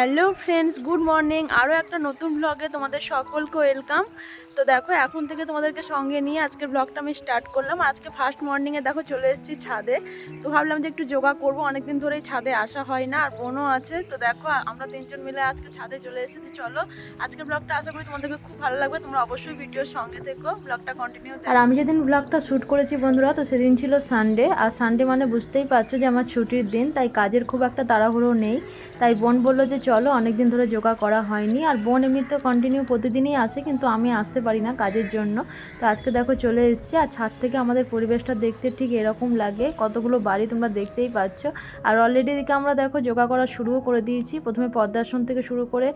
Hello friends good morning. আরও একটা নতুন ব্লগে তোমাদের সকলকে ওয়েলকাম তো দেখো, এখন থেকে তোমাদেরকে সঙ্গে নিয়ে আজকের ব্লগটা আমি স্টার্ট করলাম। আজকে ফার্স্ট মর্নিংয়ে দেখো চলে এসেছি ছাদে। তো ভাবলাম যে একটু যোগা করব। অনেকদিন ধরেই ছাদে আসা হয় না, আর বোনও আছে। তো দেখো, আমরা তিনজন মিলে আজকে ছাদে চলে এসেছি। চলো, আজকের ব্লগটা আশা করি তোমাদেরকে খুব ভালো লাগবে। তোমরা অবশ্যই ভিডিওর সঙ্গে থেকো। ব্লগটা কন্টিনিউ আর আমি যেদিন ব্লগটা শ্যুট করেছি বন্ধুরা, তো সেদিন ছিল সানডে আর সানডে মানে বুঝতেই পারছ যে আমার ছুটির দিন, তাই কাজের খুব একটা তাড়াহুড়ো নেই। তাই বোন বলল যে চলো অনেক দিন ধরে যোগা করা হয়নি। আর বোন এমনিতে কন্টিনিউ প্রতিদিনই আসে, কিন্তু আমি আসতে পারি না কাজের জন্য। তো আজকে দেখো চলে এসেছি। আর ছাদ থেকে আমাদের পরিবেশটা দেখতে ঠিক এরকম লাগে। কতগুলো বাড়ি তোমরা দেখতেই পাচ্ছ। আর অলরেডি দিকে আমরা দেখো যোগা করা শুরুও করে দিয়েছি। প্রথমে পদ্মাসন থেকে শুরু করে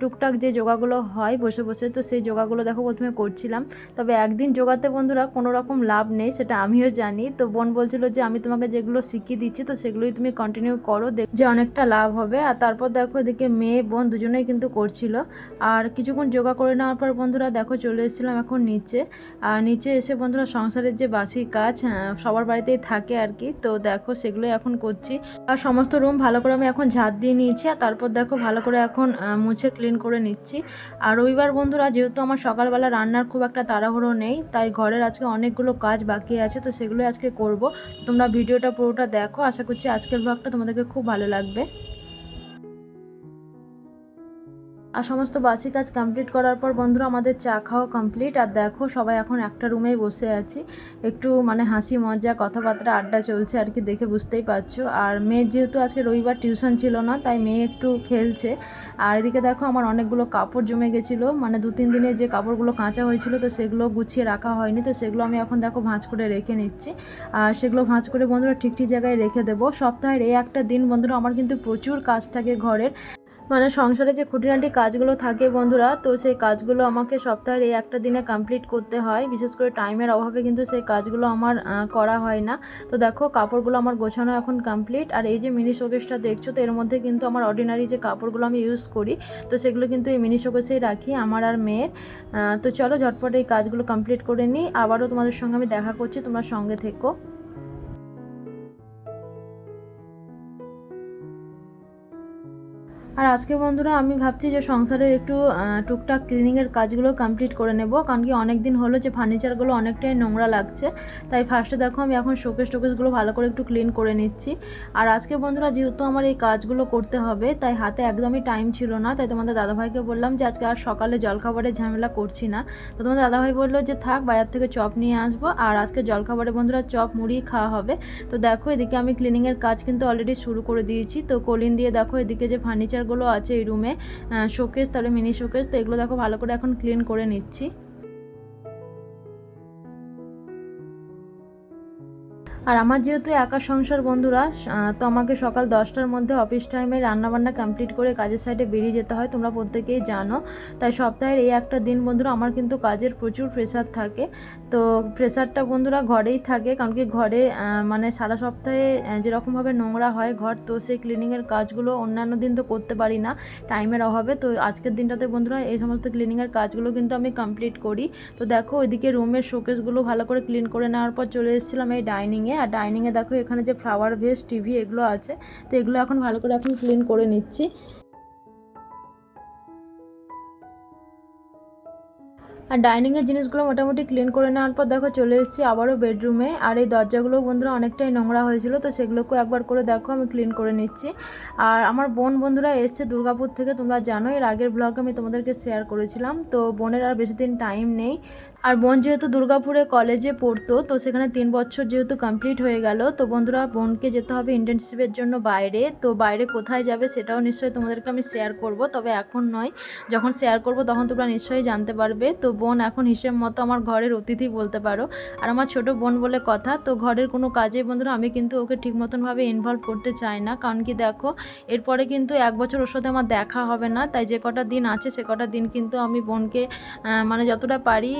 টুকটাক যে যোগাগুলো হয় বসে বসে, তো সেই যোগাগুলো দেখো প্রথমে করছিলাম। তবে একদিন যোগাতে বন্ধুরা কোনো রকম লাভ নেই, সেটা আমিও জানি। তো বোন বলছিল যে, আমি তোমাকে যেগুলো শিখিয়ে দিচ্ছি, তো সেগুলোই তুমি কন্টিনিউ করো যে অনেকটা লাভ হবে। আর তারপর দেখো এদিকে মেয়ে, বোন দুজনেই কিন্তু করছিল। আর কিছুক্ষণ যোগা করে নেওয়ার পর বন্ধুরা দেখো চলে এসেছিলাম এখন নিচে। আর নিচে এসে বন্ধুরা সংসারের যে বাসি কাজ হ্যাঁ, সবার বাড়িতেই থাকে আর কি। তো দেখো সেগুলোই এখন করছি। আর সমস্ত রুম ভালো করে আমি এখন ঝাঁট দিয়ে নিয়েছি। আর তারপর দেখো ভালো করে এখন মুছে ক্লিন করে নিচ্ছি। আর রবিবার বন্ধুরা যেহেতু আমার সকালবেলা রান্নার খুব একটা তাড়াহুড়ো নেই তাই ঘরের আজকে অনেকগুলো কাজ বাকি আছে তো সেগুলো আজকে করব। তোমরা ভিডিওটা পুরোটা দেখো। আশা করছি আজকের ব্লগটা তোমাদেরকে খুব ভালো লাগবে। আর সমস্ত বাসি কাজ কমপ্লিট করার পর বন্ধুরা, আমাদের চা খাওয়া কমপ্লিট আর দেখো, সবাই এখন একটা রুমেই বসে আছি। একটু মানে হাসি, মজা, কথাবার্তা, আড্ডা চলছে আর কি, দেখে বুঝতেই পারছ। আর মেয়ের যেহেতু আজকে রবিবার টিউশন ছিল না, তাই মেয়ে একটু খেলছে। আর এদিকে দেখো, আমার অনেকগুলো কাপড় জমে গেছিল। মানে দু তিন দিনে যে কাপড়গুলো কাঁচা হয়েছিল, তো সেগুলো গুছিয়ে রাখা হয়নি। তো সেগুলো আমি এখন দেখো ভাঁজ করে রেখে নিচ্ছি। আর সেগুলো ভাঁজ করে বন্ধুরা ঠিক ঠিক জায়গায় রেখে দেবো। সপ্তাহের এই একটা দিন বন্ধুরা, আমার কিন্তু প্রচুর কাজ থাকে ঘরের। মানে সংসারে যে খুঁটিনাটি কাজগুলো থাকে বন্ধুরা, তো সেই কাজগুলো আমাকে সপ্তাহের এই একটা দিনে কমপ্লিট করতে হয়। বিশেষ করে টাইমের অভাবে কিন্তু সেই কাজগুলো আমার করা হয় না। তো দেখো, কাপড়গুলো আমার গোছানো এখন কমপ্লিট আর এই যে মিনি শোকেসটা দেখছ, তো এর মধ্যে কিন্তু আমার অর্ডিনারি যে কাপড়গুলো আমি ইউজ করি, তো সেগুলো কিন্তু এই মিনি শোকেসেই রাখি আমার আর মেয়ের। তো চলো, ঝটপট এই কাজগুলো কমপ্লিট করে নিই। আবারও তোমাদের সঙ্গে আমি দেখা করছি, তোমরা সঙ্গে থেকো। আর আজকে বন্ধুরা আমি ভাবছি যে সংসারের একটু টুকটাক ক্লিনিংয়ের কাজগুলো কমপ্লিট করে নেব, কারণ কি অনেক দিন হলো যে ফার্নিচারগুলো অনেকটাই নোংরা লাগছে। তাই ফার্স্টে দেখো আমি এখন শোকেস টোকেসগুলো ভালো করে একটু ক্লিন করে নিচ্ছি। আর আজকে বন্ধুরা যেহেতু আমার এই কাজগুলো করতে হবে, তাই হাতে একদমই টাইম ছিল না। তাই তোমাদের দাদাভাইকে বললাম যে আজকে আর সকালে জলখাবারে ঝামেলা করছি না। তো তোমাদের দাদাভাই বলল যে থাক, বাজার থেকে চপ নিয়ে আসব। আর আজকে জলখাবারে বন্ধুরা চপ, মুড়ি খাওয়া হবে। তো দেখো এদিকে আমি ক্লিনিংয়ের কাজ কিন্তু অলরেডি শুরু করে দিয়েছি। তো কলিন দিয়ে দেখো এদিকে যে ফার্নিচারগুলো আছে এই রুমে শোকেস তাহলে মিনি শোকেস তো এগুলো দেখো ভালো করে এখন ক্লিন করে নিচ্ছি। আর আমার যেহেতু একা সংসার বন্ধুরা তো আমাকে সকাল দশটার মধ্যে অফিস টাইমে রান্নাবান্না কমপ্লিট করে কাজের সাইডে বেরিয়ে যেতে হয়, তোমরা প্রত্যেকেই জানো। তাই সপ্তাহের এই একটা দিন বন্ধুরা, আমার কিন্তু কাজের প্রচুর প্রেশার থাকে। তো প্রেশারটা বন্ধুরা ঘরেই থাকে, কারণ কি ঘরে মানে সারা সপ্তাহে যেরকমভাবে নোংরা হয় ঘর, তো সেই ক্লিনিংয়ের কাজগুলো অন্যান্য দিন তো করতে পারি না টাইমের অভাবে। তো আজকের দিনটাতে বন্ধুরা, এই সমস্ত ক্লিনিংয়ের কাজগুলো কিন্তু আমি কমপ্লিট করি। তো দেখো, ওইদিকে রুমের শোকেসগুলো ভালো করে ক্লিন করে নেওয়ার পর চলে এসেছিলাম এই ডাইনিংয়ে আর ডাইনিংয়ে দেখো এখানে যে ফ্লাওয়ার ভেস টিভি এগুলো আছে। তো এগুলো এখন ভালো করে এখন ক্লিন করে নিচ্ছি। আর ডাইনিংয়ের জিনিসগুলো মোটামুটি ক্লিন করে নেওয়ার পর দেখো চলে এসেছি আবারও বেডরুমে আর এই দরজাগুলো বন্ধুরা অনেকটাই নোংরা হয়েছিল, তো সেগুলোকেও একবার করে দেখো, আমি ক্লিন করে নিচ্ছি। আর আমার বোন বন্ধুরা এসছে দুর্গাপুর থেকে, তোমরা জানো, এর আগের ব্লগ আমি তোমাদেরকে শেয়ার করেছিলাম। তো বোনের আর বেশি দিন টাইম নেই। আর বোন যেহেতু দুর্গাপুরে কলেজে পড়তো, তো সেখানে তিন বছর যেহেতু কমপ্লিট হয়ে গেল, তো বন্ধুরা বোনকে যেতে হবে ইন্টার্নশিপের জন্য বাইরে। তো বাইরে কোথায় যাবে সেটাও নিশ্চয়ই তোমাদেরকে আমি শেয়ার করব, তবে এখন নয়। যখন শেয়ার করব তখন তোমরা নিশ্চয়ই জানতে পারবে। তো বোন, এখন হিসেব মতো আমার ঘরের অতিথি বলতে পারো। আর আমার ছোট বোন বলে কথা, তো ঘরের কোনো কাজে বন্ধুরা আমি কিন্তু ওকে ঠিক মতনভাবে ইনভলভ করতে চাই না। কারণ কি দেখো, এরপরে কিন্তু এক বছর ওর সাথে আমার দেখা হবে না, তাই যে কটা দিন আছে, সে কটা দিন কিন্তু আমি বোনকে মানে যতটা পারি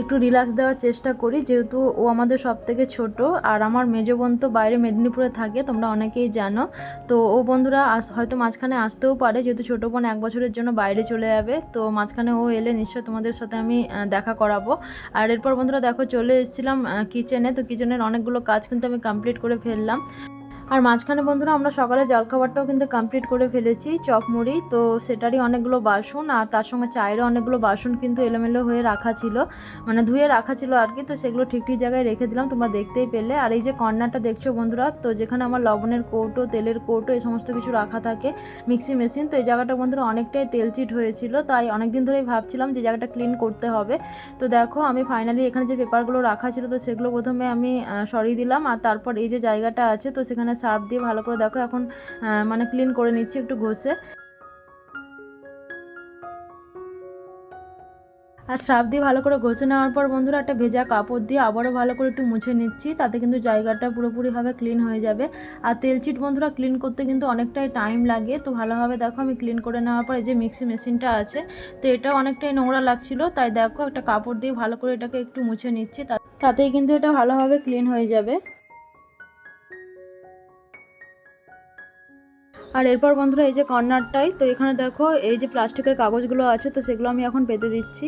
একটু রিল্যাক্স দেওয়ার চেষ্টা করি, যেহেতু ও আমাদের সব থেকে ছোট আর আমার মেজো বোন তো বাইরে মেদিনীপুরে থাকে, তোমরা অনেকেই জানো। তো ও বন্ধুরা হয়তো মাঝখানে আসতেও পারে, যেহেতু ছোটো বোন এক বছরের জন্য বাইরে চলে যাবে। তো মাঝখানে ও এলে নিশ্চয় তোমাদের সাথে আমি দেখা করাবো। আর এরপর বন্ধুরা দেখো চলে এসেছিলাম কিচেনে তো কিচেনের অনেকগুলো কাজ কিন্তু আমি কমপ্লিট করে ফেললাম। আর মাঝখানে বন্ধুরা আমরা সকালে জলখাবারটাও কিন্তু কমপ্লিট করে ফেলেছি, চপ মুড়ি, তো সেটারই অনেকগুলো বাসন আর তার সঙ্গে চায়েরও অনেকগুলো বাসন কিন্তু এলোমেলো হয়ে রাখা ছিল মানে ধুয়ে রাখা ছিল আর কি, তো সেগুলো ঠিক ঠিক জায়গায় রেখে দিলাম, তোমরা দেখতেই পেলে। আর এই যে কর্নারটা দেখছ বন্ধুরা, তো যেখানে আমার লবণের কৌটো, তেলের কৌটো, এই সমস্ত কিছু রাখা থাকে মিক্সি মেশিন তো এই জায়গাটা বন্ধুরা অনেকটাই তেলচিট হয়েছিল, তাই অনেকদিন ধরেই ভাবছিলাম যে জায়গাটা ক্লিন করতে হবে। তো দেখো আমি ফাইনালি এখানে যে পেপারগুলো রাখা ছিল, তো সেগুলো প্রথমে আমি সরিয়ে দিলাম, আর তারপর এই যে জায়গাটা আছে, তো সেখানে সার্ফ দিয়ে ভালো করে দেখো, এখন মানে ক্লিন করে নিচ্ছি, একটু ঘষে। আর সার্ফ দিয়ে ভালো করে ঘষে নেওয়ার পর বন্ধুরা, একটা ভেজা কাপড় দিয়ে আবারও ভালো করে একটু মুছে নিচ্ছি, তাতে কিন্তু জায়গাটা পুরোপুরিভাবে ক্লিন হয়ে যাবে। আর তেলচিট বন্ধুরা ক্লিন করতে কিন্তু অনেকটাই টাইম লাগে। তো ভালোভাবে দেখো, আমি ক্লিন করে নেওয়ার পর এই যে মিক্সি মেশিনটা আছে, তো এটা অনেকটাই নোংরা লাগছিল, তাই দেখো একটা কাপড় দিয়ে ভালো করে এটাকে একটু মুছে নিচ্ছি তাতেই কিন্তু এটা ভালোভাবে ক্লিন হয়ে যাবে। আর এরপর বন্ধুরা এই যে কর্নারটাই, তো এখানে দেখো এই যে প্লাস্টিকের কাগজগুলো আছে, তো সেগুলো আমি এখন পেতে দিচ্ছি।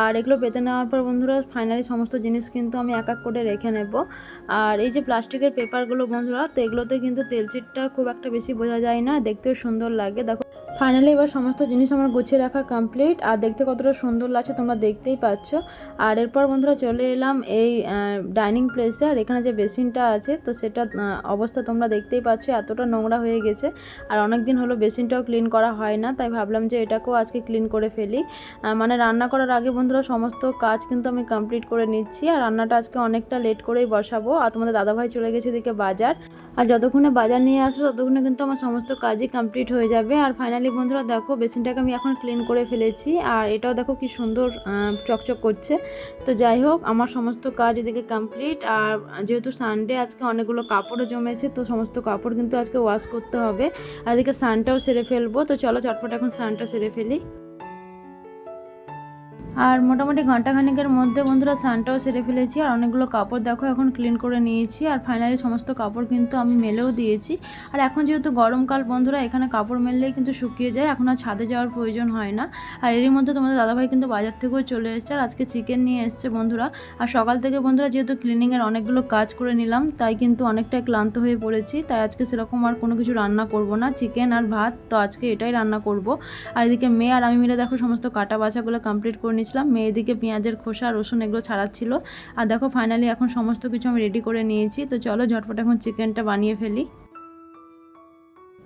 আর এগুলো পেতে নেওয়ার পর বন্ধুরা ফাইনালি সমস্ত জিনিস কিন্তু আমি এক এক করে রেখে নেব। আর এই যে প্লাস্টিকের পেপারগুলো বন্ধুরা, তো এগুলোতে কিন্তু তেলচিটটা খুব একটা বেশি বোঝা যায় না, দেখতেও সুন্দর লাগে। দেখো ফাইনালি এবার সমস্ত জিনিস আমার গুছিয়ে রাখা কমপ্লিট আর দেখতে কতটা সুন্দর লাগছে তোমরা দেখতেই পাচ্ছ। আর এরপর বন্ধুরা চলে এলাম এই ডাইনিং প্লেসে আর এখানে যে বেসিনটা আছে, তো সেটা অবস্থা তোমরা দেখতেই পাচ্ছ, এতটা নোংরা হয়ে গেছে। আর অনেক দিন হলো বেসিনটাও ক্লিন করা হয় না, তাই ভাবলাম যে এটাকেও আজকে ক্লিন করে ফেলি। মানে রান্না করার আগে বন্ধুরা সমস্ত কাজ কিন্তু আমি কমপ্লিট করে নিচ্ছি আর রান্নাটা আজকে অনেকটা লেট করেই বসাবো। আর তোমাদের দাদাভাই চলে গেছে এদিকে বাজার। আর যতক্ষণে বাজার নিয়ে আসব ততক্ষণে কিন্তু আমার সমস্ত কাজই কমপ্লিট হয়ে যাবে। আর ফাইনালি বন্ধুরা দেখো বেসিনটাকে আমি এখন ক্লিন করে ফেলেছি আর এটাও দেখো কি সুন্দর চকচক করছে। তো যাই হোক, আমার সমস্ত কাজ এদিকে কমপ্লিট। আর যেহেতু সানডে আজকে অনেকগুলো কাপড়ও জমেছে, তো সমস্ত কাপড় কিন্তু আজকে ওয়াশ করতে হবে। আর এদিকে সানটাও সেরে ফেলব। তো চলো চটপট এখন সানটা সেরে ফেলি। আর মোটামুটি ঘন্টাখানেকের মধ্যে বন্ধুরা সানটাও সেরে ফেলেছি, আর অনেকগুলো কাপড় দেখো এখন ক্লিন করে নিয়েছি, আর ফাইনালি সমস্ত কাপড় কিন্তু আমি মেলেও দিয়েছি। আর এখন যেহেতু গরমকাল বন্ধুরা, এখানে কাপড় মেললেই কিন্তু শুকিয়ে যায়, এখন আর ছাদে যাওয়ার প্রয়োজন হয় না। আর এরই মধ্যে তোমাদের দাদাভাই কিন্তু বাজার থেকেও চলে এসেছে, আর আজকে চিকেন নিয়ে এসছে বন্ধুরা। আর সকাল থেকে বন্ধুরা যেহেতু ক্লিনিংয়ের অনেকগুলো কাজ করে নিলাম, তাই কিন্তু অনেকটাই ক্লান্ত হয়ে পড়েছি, তাই আজকে সেরকম আর কোনো কিছু রান্না করব না। চিকেন আর ভাত, তো আজকে এটাই রান্না করব। আর এদিকে মেয়ে আর আমি মিলে দেখো সমস্ত কাটা বাছাগুলো কমপ্লিট করে নিয়েছিলাম মেয়ে এদিকে পেঁয়াজের খোসা, রসুন এগুলো ছাড়াচ্ছিল। আর দেখো ফাইনালি এখন সমস্ত কিছু আমি রেডি করে নিয়েছি। তো চলো, ঝটপট এখন চিকেনটা বানিয়ে ফেলি।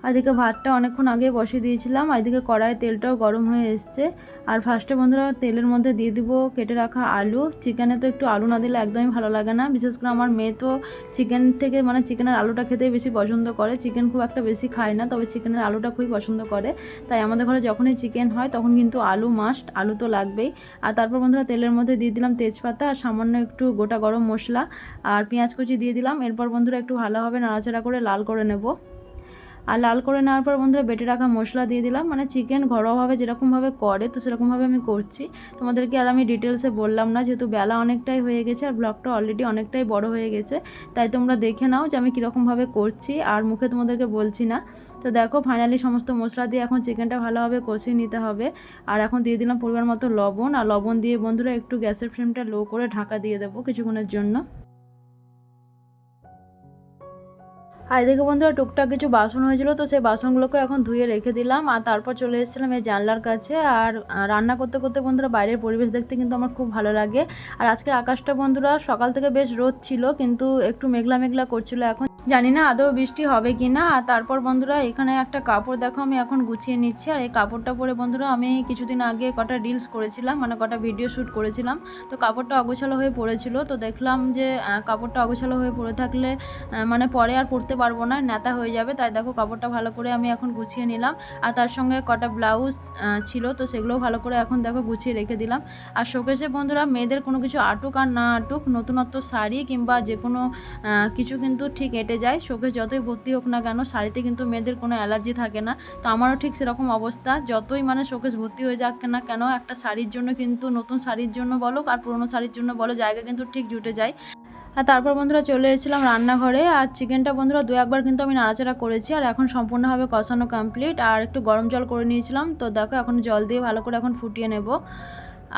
আর এদিকে ভাতটা অনেকক্ষণ আগে বসিয়ে দিয়েছিলাম, আর এদিকে কড়াই তেলটাও গরম হয়ে এসছে। আর ফার্স্টে বন্ধুরা তেলের মধ্যে দিয়ে দিব কেটে রাখা আলু। চিকেনে তো একটু আলু না দিলে একদমই ভালো লাগে না। বিশেষ করে আমার মেয়ে তো চিকেন থেকে মানে চিকেনের আলুটা খেতেই বেশি পছন্দ করে। চিকেন খুব একটা বেশি খায় না, তবে চিকেনের আলুটা খুবই পছন্দ করে। তাই আমাদের ঘরে যখনই চিকেন হয়, তখন কিন্তু আলু মাস্ট আলু তো লাগবেই। আর তারপর বন্ধুরা তেলের মধ্যে দিয়ে দিলাম তেজপাতা, আর সামান্য একটু গোটা গরম মশলা, আর পেঁয়াজ কুচি দিয়ে দিলাম। এরপর বন্ধুরা একটু ভালোভাবে নাড়াচাড়া করে লাল করে নেব। আর লাল করে নেওয়ার পর বন্ধুরা বেটে রাখা মশলা দিয়ে দিলাম। মানে চিকেন ঘরোয়াভাবে যেরকমভাবে করে, তো সেরকমভাবে আমি করছি। তোমাদেরকে আর আমি ডিটেলসে বললাম না, যেহেতু বেলা অনেকটাই হয়ে গেছে আর ব্লগটা অলরেডি অনেকটাই বড় হয়ে গেছে, তাই তোমরা দেখে নাও যে আমি কীরকমভাবে করছি আর মুখে তোমাদেরকে বলছি না। তো দেখো ফাইনালি সমস্ত মশলা দিয়ে এখন চিকেনটা ভালোভাবে কষিয়ে নিতে হবে। আর এখন দিয়ে দিলাম পরিমাণ মতো লবণ। আর লবণ দিয়ে বন্ধুরা একটু গ্যাসের ফ্লেমটা লো করে ঢাকা দিয়ে দেবো কিছুক্ষণের জন্য। আর এদিকে বন্ধুরা টুকটাক কিছু বাসন হয়েছিল, তো সেই বাসনগুলোকে এখন ধুয়ে রেখে দিলাম। আর তারপর চলে এসেছিলাম এই জানলার কাছে। আর রান্না করতে করতে বন্ধুরা বাইরের পরিবেশ দেখতে কিন্তু আমার খুব ভালো লাগে। আর আজকের আকাশটা বন্ধুরা সকাল থেকে বেশ রোদ ছিল, কিন্তু একটু মেঘলা মেঘলা করছিল এখন। জানি না আদৌ বৃষ্টি হবে কি না। আর তারপর বন্ধুরা, এখানে একটা কাপড় দেখো, আমি এখন গুছিয়ে নিচ্ছি। আর এই কাপড়টা পরে বন্ধুরা, আমি কিছুদিন আগে কটা রিলস করেছিলাম মানে কটা ভিডিও শ্যুট করেছিলাম। তো কাপড়টা অগোছালো হয়ে পড়েছিল। তো দেখলাম যে কাপড়টা অগোছালো হয়ে পড়ে থাকলে মানে পরে আর পরতে পারব না নেতা হয়ে যাবে। তাই দেখো, কাপড়টা ভালো করে আমি এখন গুছিয়ে নিলাম। আর তার সঙ্গে কটা ব্লাউজ ছিল, তো সেগুলোও ভালো করে এখন দেখো গুছিয়ে রেখে দিলাম। আর শোকেশে বন্ধুরা, মেয়েদের কোনো কিছু আটুক আর না আটুক, নতুনত্ব শাড়ি কিংবা যে কোনো কিছু কিন্তু ঠিক এঁটে যায় শোকেশ যতই ভর্তি হোক না কেন শাড়িতে কিন্তু মেয়েদের কোনো অ্যালার্জি থাকে না। তো আমারও ঠিক সেরকম অবস্থা। যতই মানে শোকেশ ভর্তি হয়ে যাক না কেন, একটা শাড়ির জন্য কিন্তু, নতুন শাড়ির জন্য বলো আর পুরোনো শাড়ির জন্য বলো, জায়গা কিন্তু ঠিক জুটে যায়। আর তারপর বন্ধুরা চলে এসেছিলাম রান্নাঘরে। আর চিকেনটা বন্ধুরা দু একবার কিন্তু আমি নাড়াচাড়া করেছি আর এখন সম্পূর্ণভাবে কষানো কমপ্লিট আর একটু গরম জল করে নিয়েছিলাম। তো দেখো এখন জল দিয়ে ভালো করে এখন ফুটিয়ে নেব।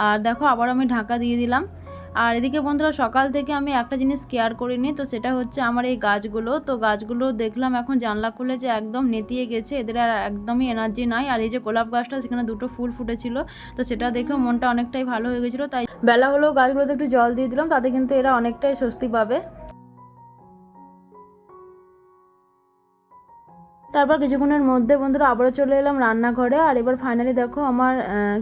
আর দেখো আবার আমি ঢাকা দিয়ে দিলাম। আর এদিকে বন্ধুরা, সকাল থেকে আমি একটা জিনিস কেয়ার করিনি, তো সেটা হচ্ছে আমার এই গাছগুলো। তো গাছগুলো দেখলাম এখন জানলা খুলে যে একদম নেতিয়ে গেছে, এদের আর একদমই এনার্জি নাই। আর এই যে গোলাপ গাছটা, সেখানে দুটো ফুল ফুটেছিল, তো সেটা দেখে মনটা অনেকটাই ভালো হয়ে গেছিল। তাই বেলা হলেও গাছগুলোতে একটু জল দিয়ে দিলাম, তাতে কিন্তু এরা অনেকটাই স্বস্তি পাবে। তারপর কিছুক্ষণের মধ্যে বন্ধুরা আবারও চলে এলাম রান্নাঘরে। আর এবার ফাইনালি দেখো আমার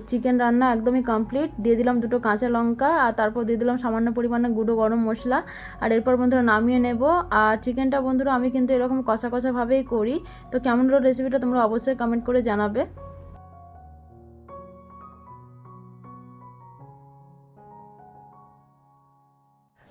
চিকেন রান্না একদমই কমপ্লিট দিয়ে দিলাম দুটো কাঁচা লঙ্কা, আর তারপর দিয়ে দিলাম সামান্য পরিমাণে গুঁড়ো গরম মশলা। আর এরপর বন্ধুরা নামিয়ে নেব। আর চিকেনটা বন্ধুরা আমি কিন্তু এরকম কষা কষাভাবেই করি। তো কেমন হলো রেসিপিটা তোমরা অবশ্যই কমেন্ট করে জানাবে।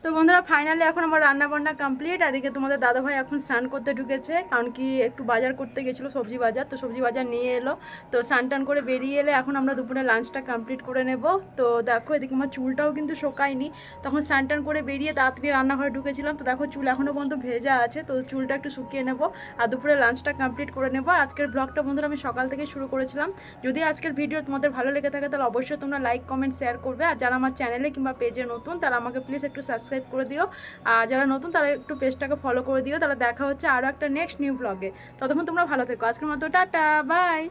তো বন্ধুরা ফাইনালি এখন আমার রান্না বান্না কমপ্লিট আর এদিকে তোমাদের দাদাভাই এখন স্নান করতে ঢুকেছে, কারণ কি একটু বাজার করতে গেছিল সবজি বাজার, তো সবজি বাজার নিয়ে এলো। তো স্নান টান করে বেরিয়ে এলে এখন আমরা দুপুরে লাঞ্চটা কমপ্লিট করে নেব। তো দেখো, এদিকে আমার চুলটাও কিন্তু শোকায়নি। তখন স্নান টান করে বেরিয়ে তাড়াতাড়ি রান্নাঘরে ঢুকেছিলাম। তো দেখো, চুল এখনও পর্যন্ত ভেজা আছে, তো চুলটা একটু শুকিয়ে নেব আর দুপুরে লাঞ্চটা কমপ্লিট করে নেব। আজকের ব্লগটা বন্ধুরা, আমি সকাল থেকে শুরু করেছিলাম। যদি আজকের ভিডিও তোমাদের ভালো লেগে থাকে, তাহলে অবশ্যই তোমরা লাইক কমেন্ট শেয়ার করবে। আর যারা আমার চ্যানেলে কিংবা পেজে নতুন, তারা আমাকে প্লিজ একটু সাবস্ক্রাইব করে দিও। আর যারা নতুন, তারা একটু পেজটাকে ফলো করে দিও। তাহলে দেখা হচ্ছে আরও একটা নেক্সট নিউ ব্লগে ততক্ষণ তোমরা ভালো থেকো। আজকের মতো টাটা বাই